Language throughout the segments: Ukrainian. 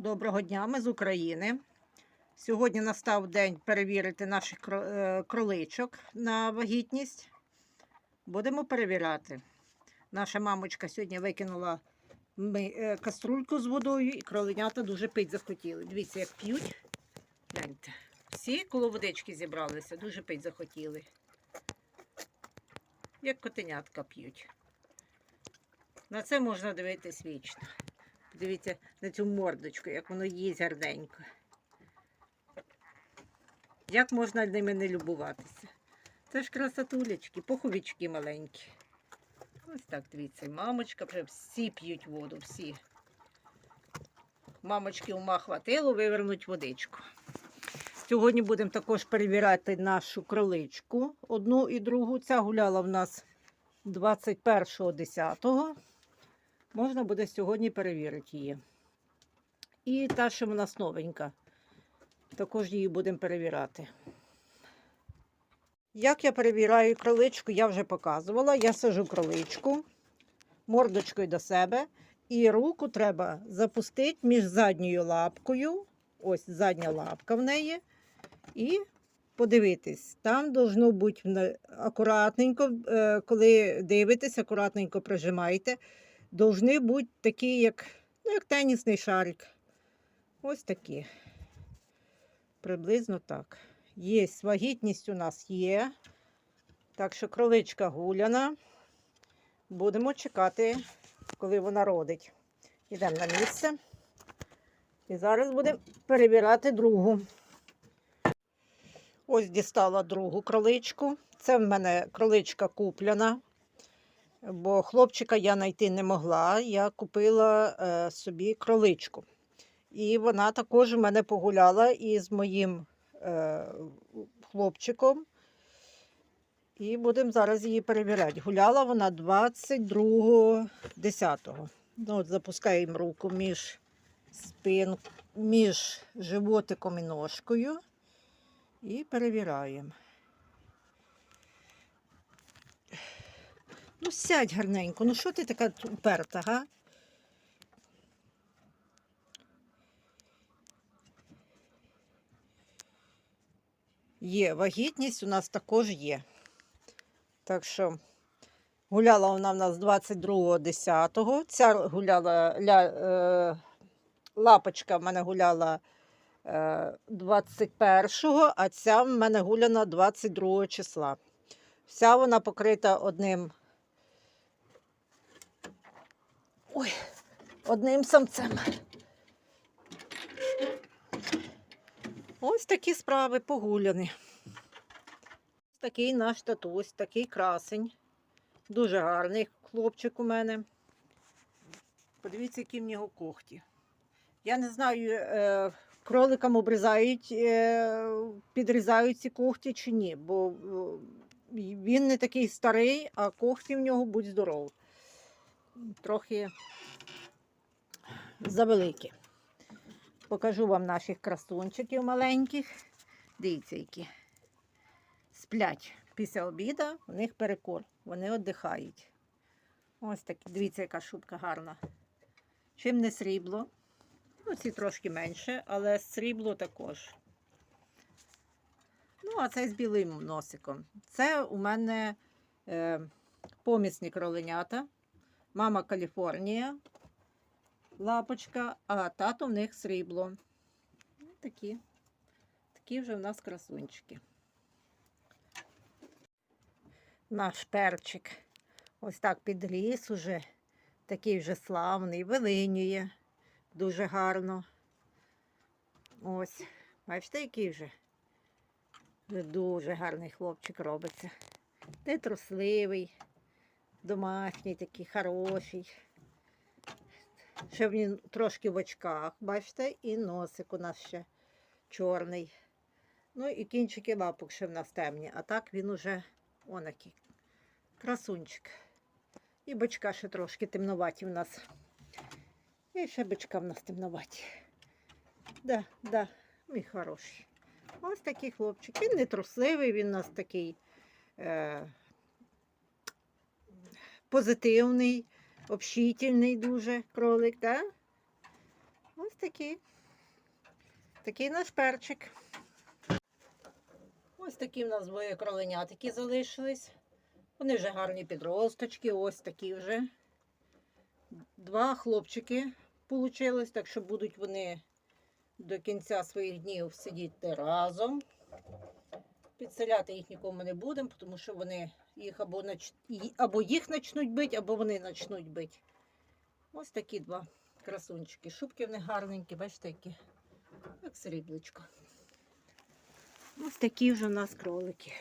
Доброго дня, ми з України. Сьогодні настав день перевірити наших е, кроличок на вагітність. Будемо перевіряти. Наша мамочка сьогодні викинула е, каструльку з водою, і кроленята дуже пить захотіли. Дивіться, як п'ють. Гляньте. Всі коло водички зібралися, дуже пить захотіли. Як котенятка п'ють. На це можна дивитись вічно. Дивіться на цю мордочку, як воно їсть гарненько. Як можна ними не любуватися? Це ж красотулечки, поховічки маленькі. Ось так, дивіться, мамочка, вже всі п'ють воду, всі. Мамочки ума хватило вивернуть водичку. Сьогодні будемо також перевіряти нашу кроличку. Одну і другу. Ця гуляла в нас 21.10. Можна буде сьогодні перевірити її. І та, що в нас новенька. Також її будемо перевіряти. Як я перевіряю кроличку, я вже показувала. Я сажу кроличку мордочкою до себе. І руку треба запустити між задньою лапкою. Ось задня лапка в неї. І подивитись. Там должно бути акуратненько, е, коли дивитесь, акуратненько прижимайте должны бути такі, як, ну, як тенісний шарик. Ось такі. Приблизно так. Є вагітність у нас є. Так що кроличка гуляна. Будемо чекати, коли вона родить. Йдемо на місце. І зараз будемо перевіряти другу. Ось дістала другу кроличку. Це в мене кроличка куплена бо хлопчика я знайти не могла. Я купила е, собі кроличку. І вона також у мене погуляла із моїм е, хлопчиком. І будемо зараз її перевіряти. Гуляла вона 22.10. Ну, запускаємо руку між спин, між животиком і ножкою і перевіряємо. Ну, сядь гарненько. Ну, що ти така уперта, га? Є вагітність, у нас також є. Так що гуляла вона в нас 22.10. Ця гуляла ля, е, лапочка в мене гуляла е, 21-го, а ця в мене гуляна 22 числа. Вся вона покрита одним Ой, одним самцем. Ось такі справи погуляні. Такий наш татусь, такий красень. Дуже гарний хлопчик у мене. Подивіться, які в нього когті. Я не знаю, е, кроликам обрізають, е, підрізають ці когті чи ні, бо е, він не такий старий, а когті в нього будь здоров. Трохи завеликі. Покажу вам наших красунчиків маленьких. Дивіться, які сплять після обіду, у них перекур, вони віддихають. Ось такі, дивіться, яка шубка гарна. Чим не срібло. Ну, ці трошки менше, але срібло також. Ну, а цей з білим носиком. Це у мене е, помісні кроленята. Мама Каліфорнія, лапочка, а тато в них срібло. Ну, Такі. Такі вже в нас красунчики. Наш перчик. Ось так підріс уже. Такий вже славний, вилинює. Дуже гарно. Ось. Бачите, який вже? Вже Дуже гарний хлопчик робиться. Ти трусливий домашній такий хороший. Ще він трошки в очках, бачите, і носик у нас ще чорний. Ну і кінчики лапок ще в нас темні, а так він уже он який красунчик. І бочка ще трошки темноваті в нас. І ще бичка в нас темноваті. Да, да, мій хороший. Ось такий хлопчик. Він не трусливий, він у нас такий. Е, позитивний, общительний дуже кролик, так? Ось такі. Такий наш перчик. Ось такі в нас двоє кроленят, які залишились. Вони вже гарні підросточки, ось такі вже. Два хлопчики вийшло, так що будуть вони до кінця своїх днів сидіти разом. Підселяти їх нікому не будемо, тому що вони їх або, нач... або їх почнуть бити, або вони почнуть бити. Ось такі два красунчики. Шубки в них гарненькі, бачите, які, як сріблечко. Ось такі вже у нас кролики.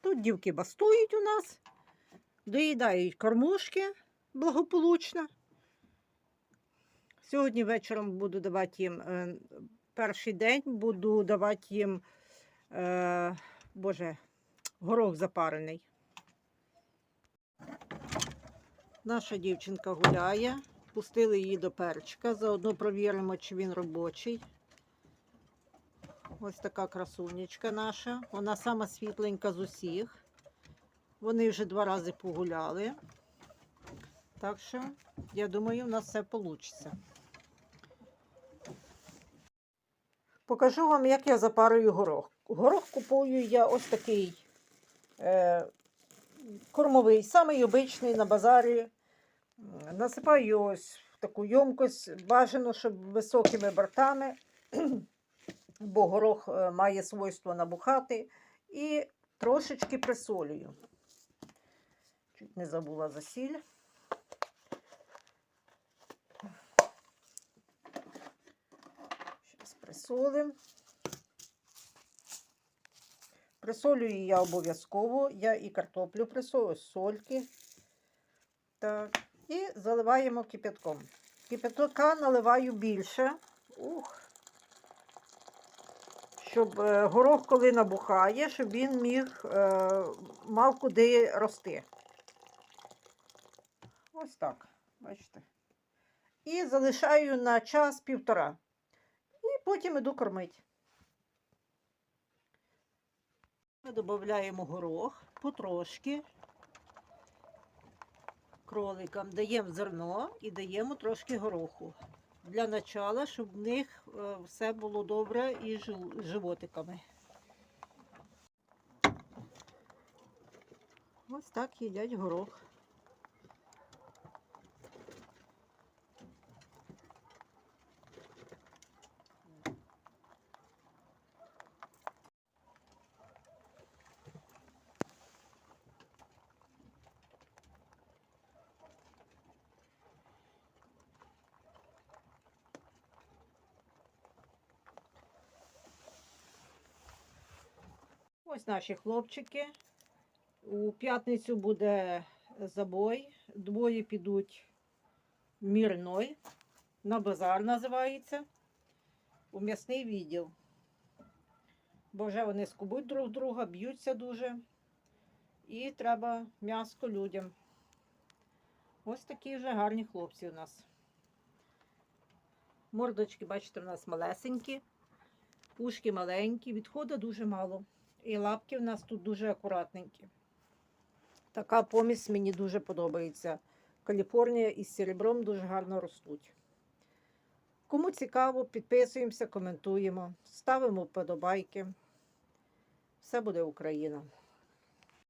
Тут дівки бастують у нас, доїдають кормушки благополучно. Сьогодні вечором буду давати їм е, перший день, буду давати їм, е, боже, горох запарений. Наша дівчинка гуляє. Пустили її до перчика. Заодно провіримо, чи він робочий. Ось така красунечка наша. Вона сама світленька з усіх. Вони вже два рази погуляли. Так що, я думаю, у нас все вийде. Покажу вам, як я запарую горох. Горох купую я ось такий е, кормовий, самий обичний на базарі. Насипаю ось в таку ємкость, бажано, щоб високими бортами, бо горох е, має свойство набухати. І трошечки присолюю. Чуть не забула за сіль. Присолим. Присолюю я обов'язково. Я і картоплю присолю, сольки. Так. І заливаємо кипятком. Кипятка наливаю більше. Ух. Щоб е, горох, коли набухає, щоб він міг е, мав куди рости. Ось так. Бачите. І залишаю на час-півтора. І потім іду кормити. Ми додаємо горох потрошки. Кроликам даємо зерно і даємо трошки гороху. Для начала, щоб в них е, все було добре і з животиками. Ось так їдять горох. Ось наші хлопчики. У п'ятницю буде забой. Двоє підуть мірной. На базар називається. У м'ясний відділ. Бо вже вони скубуть друг друга, б'ються дуже. І треба м'яско людям. Ось такі вже гарні хлопці у нас. Мордочки, бачите, у нас малесенькі, ушки маленькі, відходу дуже мало. І лапки в нас тут дуже акуратненькі. Така помість мені дуже подобається. Каліфорнія із серебром дуже гарно ростуть. Кому цікаво, підписуємося, коментуємо, ставимо вподобайки. Все буде Україна.